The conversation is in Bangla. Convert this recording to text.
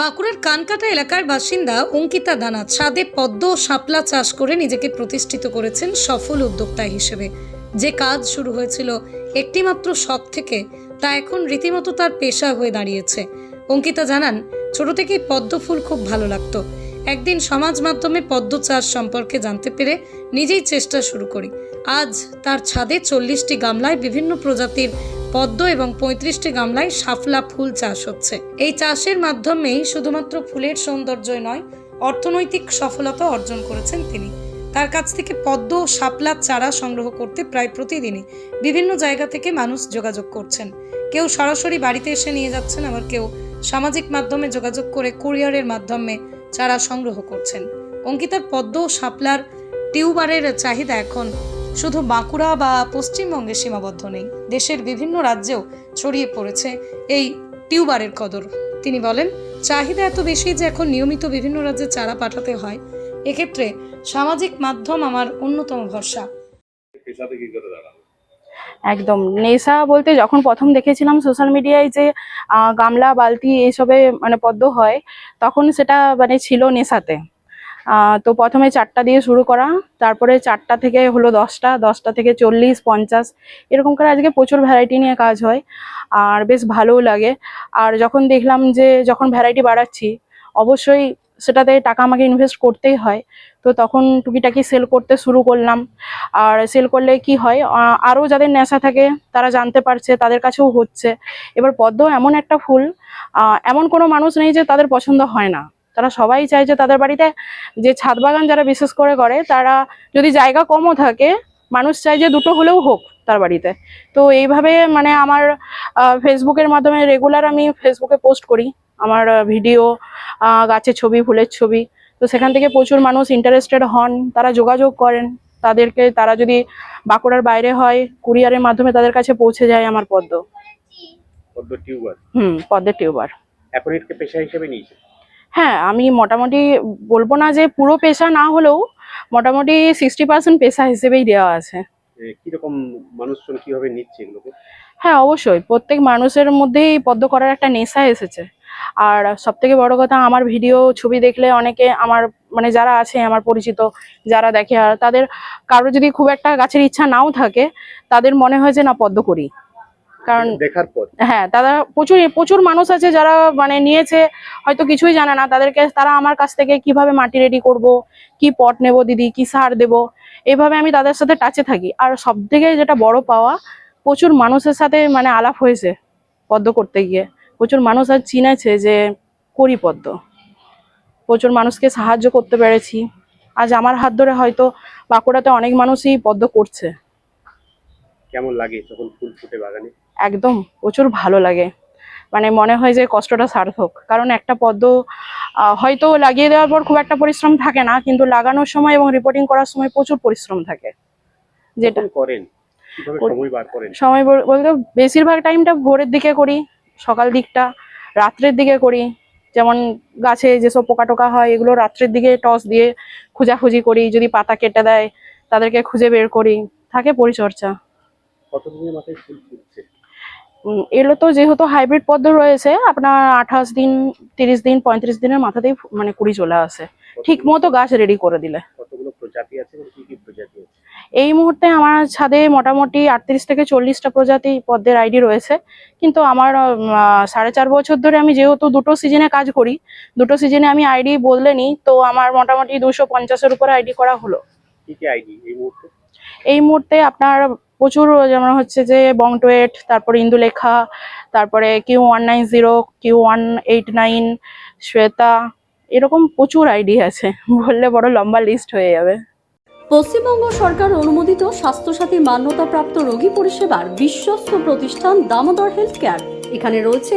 বাঁকুড়ার কানকাটা এলাকার বাসিন্দা অঙ্কিতা দানা ছাদে পদ্ম ও শাপলা চাষ করে নিজেকে প্রতিষ্ঠিত করেছেন সফল উদ্যোক্তা হিসেবে। যে কাজ শুরু হয়েছিল একটিমাত্র শখ থেকে, তা এখন রীতিমতো তার পেশা হয়ে দাঁড়িয়েছে। অঙ্কিতা জানান, ছোট থেকেই পদ্ম ফুল খুব ভালো লাগতো। একদিন সমাজ মাধ্যমে পদ্ম চাষ সম্পর্কে জানতে পেরে নিজেই চেষ্টা শুরু করি। আজ তার ছাদে চল্লিশটি গামলায় বিভিন্ন প্রজাতির পদ্ম এবং পঁয়ত্রিশটি গামলায় শাপলা ফুল চাষ হচ্ছে। এই চাষের মাধ্যমেই শুধুমাত্র ফুলের সৌন্দর্যই নয়, অর্থনৈতিক সফলতা অর্জন করেছেন তিনি। তার কাছ থেকে পদ্ম ও শাপলার চারা সংগ্রহ করতে প্রায় প্রতিদিনই বিভিন্ন জায়গা থেকে মানুষ যোগাযোগ করছেন। কেউ সরাসরি বাড়িতে এসে নিয়ে যাচ্ছেন, আবার কেউ সামাজিক মাধ্যমে যোগাযোগ করে কুরিয়ারের মাধ্যমে চারা সংগ্রহ করছেন। অঙ্কিতার পদ্ম ও শাপলার টিউবারের চাহিদা এখন শুধু বাঁকুড়া বা পশ্চিমবঙ্গে সীমাবদ্ধ নেই দেশের বিভিন্ন রাজ্যেও ছড়িয়ে পড়েছে এই টিউবারের কদর। তিনি বলেন চাহিদা এত বেশি যে এখন নিয়মিত বিভিন্ন রাজ্যে চারা পাঠাতে হয়। এক্ষেত্রে সামাজিক মাধ্যম আমার অন্যতম ভরসা। একদম। নেশা বলতে যখন প্রথম দেখেছিলাম সোশ্যাল মিডিয়ায় যে গামলা বালতি এইসবে মানে পদ্ম হয় তখন সেটা মানে ছিল নেশাতে। তো প্রথমে চারটা দিয়ে শুরু করা, তারপরে চারটা থেকে হলো দশটা দশটা থেকে চল্লিশ, পঞ্চাশ, এরকম করে আজকে প্রচুর ভ্যারাইটি নিয়ে কাজ হয়, আর বেশ ভালোও লাগে। আর যখন দেখলাম যে যখন ভ্যারাইটি বাড়াচ্ছি, অবশ্যই সেটাতে টাকা আমাকে ইনভেস্ট করতেই হয়। তো তখন টুকিটাকি সেল করতে শুরু করলাম। আর সেল করলে কি হয় আরও যাদের নেশা থাকে, তারা জানতে পারছে, তাদের কাছেও হচ্ছে। এবার পদ্ম এমন একটা ফুল এমন কোনো মানুষ নেই যে তাদের পছন্দ হয় না। তারা সবাই চায় যে তাদের বাড়িতে যে ছাদ বাগান যারা বিশেষ করে করে তারা যদি জায়গা কমও থাকে মানুষ চায় যে দুটো হলেও হোক তার বাড়িতে। তো এইভাবে মানে আমার ফেসবুকের মাধ্যমে রেগুলার আমি ফেসবুকে পোস্ট করি। আমার ভিডিও গাছের ছবি ফুলের ছবি। তো সেখান থেকে প্রচুর মানুষ ইন্টারেস্টেড হন তারা যোগাযোগ করেন। তাদেরকে তারা যদি বাঁকুড়ার বাইরে হয় কুরিয়ারের মাধ্যমে তাদের কাছে পৌঁছে যায় আমার পদ্ম। পদ্ম টিউবার হুম পদ্মের টিউবার এখন এটাকে পেশা হিসেবে নিয়েছে? হ্যাঁ আমি মোটামুটি বলব না যে পুরো পেশা না হলেও মোটামুটি সিক্সটি পার্সেন্ট পেশা হিসেবেই দেওয়া আছে। কীরকম মানুষজন কীভাবে নিচ্ছে এগুলোকে? হ্যাঁ অবশ্যই। প্রত্যেক মানুষের মধ্যেই পদ্ম করার একটা নেশা এসেছে। আর সব থেকে বড় কথা আমার ভিডিও ছবি দেখলে অনেকে আমার মানে যারা আছে আমার পরিচিত যারা দেখে আর তাদের কারও যদি খুব একটা গাছের ইচ্ছা নাও থাকে তাদের মনে হয় যে না পদ্ম করি। কারণ দেখার পর। হ্যাঁ তারা প্রচুর প্রচুর মানুষ আছে যারা মানে নিয়েছে হয়তো কিছুই জানে না। তাদেরকে তারা আমার কাছ থেকে কীভাবে মাটি রেডি করব কি পট নেব দিদি কি সার দেব এইভাবে আমি তাদের সাথে টাচে থাকি। আর সব থেকে যেটা বড় পাওয়া প্রচুর মানুষের সাথে মানে আলাপ হয়েছে পদ্ম করতে গিয়ে। প্রচুর মানুষ আর চিনেছে যে করি পদ্ম। প্রচুর মানুষকে সাহায্য করতে পেরেছি। আজ আমার হাত ধরে হয়তো বাঁকুড়াতে অনেক মানুষই পদ্ম করছে। কেমন লাগে যখন ফুল ফুটে বাগানে? একদম প্রচুর ভালো লাগে। মানে মনে হয় যে কষ্টটা সার্থক। কারণ একটা পদ্ম হয়তো লাগিয়ে দেওয়ার পর খুব একটা পরিশ্রম থাকে না কিন্তু লাগানোর সময় এবং রিপোর্টিং করার সময় প্রচুর পরিশ্রম থাকে। যেটা করেন? সময় বলতে বেশিরভাগ টাইমটা ভোরের দিকে করি সকাল দিকটা রাত্রের দিকে করি। যেমন গাছে যেসব পোকা টোকা হয় এগুলো রাত্রের দিকে টস দিয়ে খোঁজাখুঁজি করি। যদি পাতা কেটে দেয় তাদেরকে খুঁজে বের করি। থাকে পরিচর্যা। কতদিনের মাথায় ফুল ফুটছে? এগুলো তো যেহেতু হাইব্রিড পদ্ম রয়েছে আপনার আঠাশ দিন তিরিশ দিন পঁয়ত্রিশ দিনের মাথাতেই মানে কুড়ি চলে আসে। ঠিক মতো গাছ রেডি করে দিলে। এই মুহূর্তে আমার ছাদে মোটামুটি আটত্রিশ থেকে চল্লিশটা প্রজাতি পদ্মের আইডি রয়েছে। কিন্তু আমার সাড়ে চার বছর ধরে আমি যেহেতু দুটো সিজনে কাজ করি দুটো সিজনে আমি আইডি বদলে নিই তো আমার মোটামুটি দুশো পঞ্চাশের উপরে আইডি করা হলো। এই মুহূর্তে আপনার প্রচুর যেমন হচ্ছে যে বং টুয়েট তারপরে ইন্দুলেখা তারপরে Q one nine zero Q one eight nine Shweta এরকম প্রচুর আইডি আছে। বললে বড় লম্বা লিস্ট হয়ে যাবে। পশ্চিমবঙ্গ সরকার অনুমোদিত স্বাস্থ্যসাথী মান্যতাপ্রাপ্ত রোগী পরিষেবার বিশ্বস্ত প্রতিষ্ঠান দামোদর হেলথ কেয়ার এখানে রয়েছে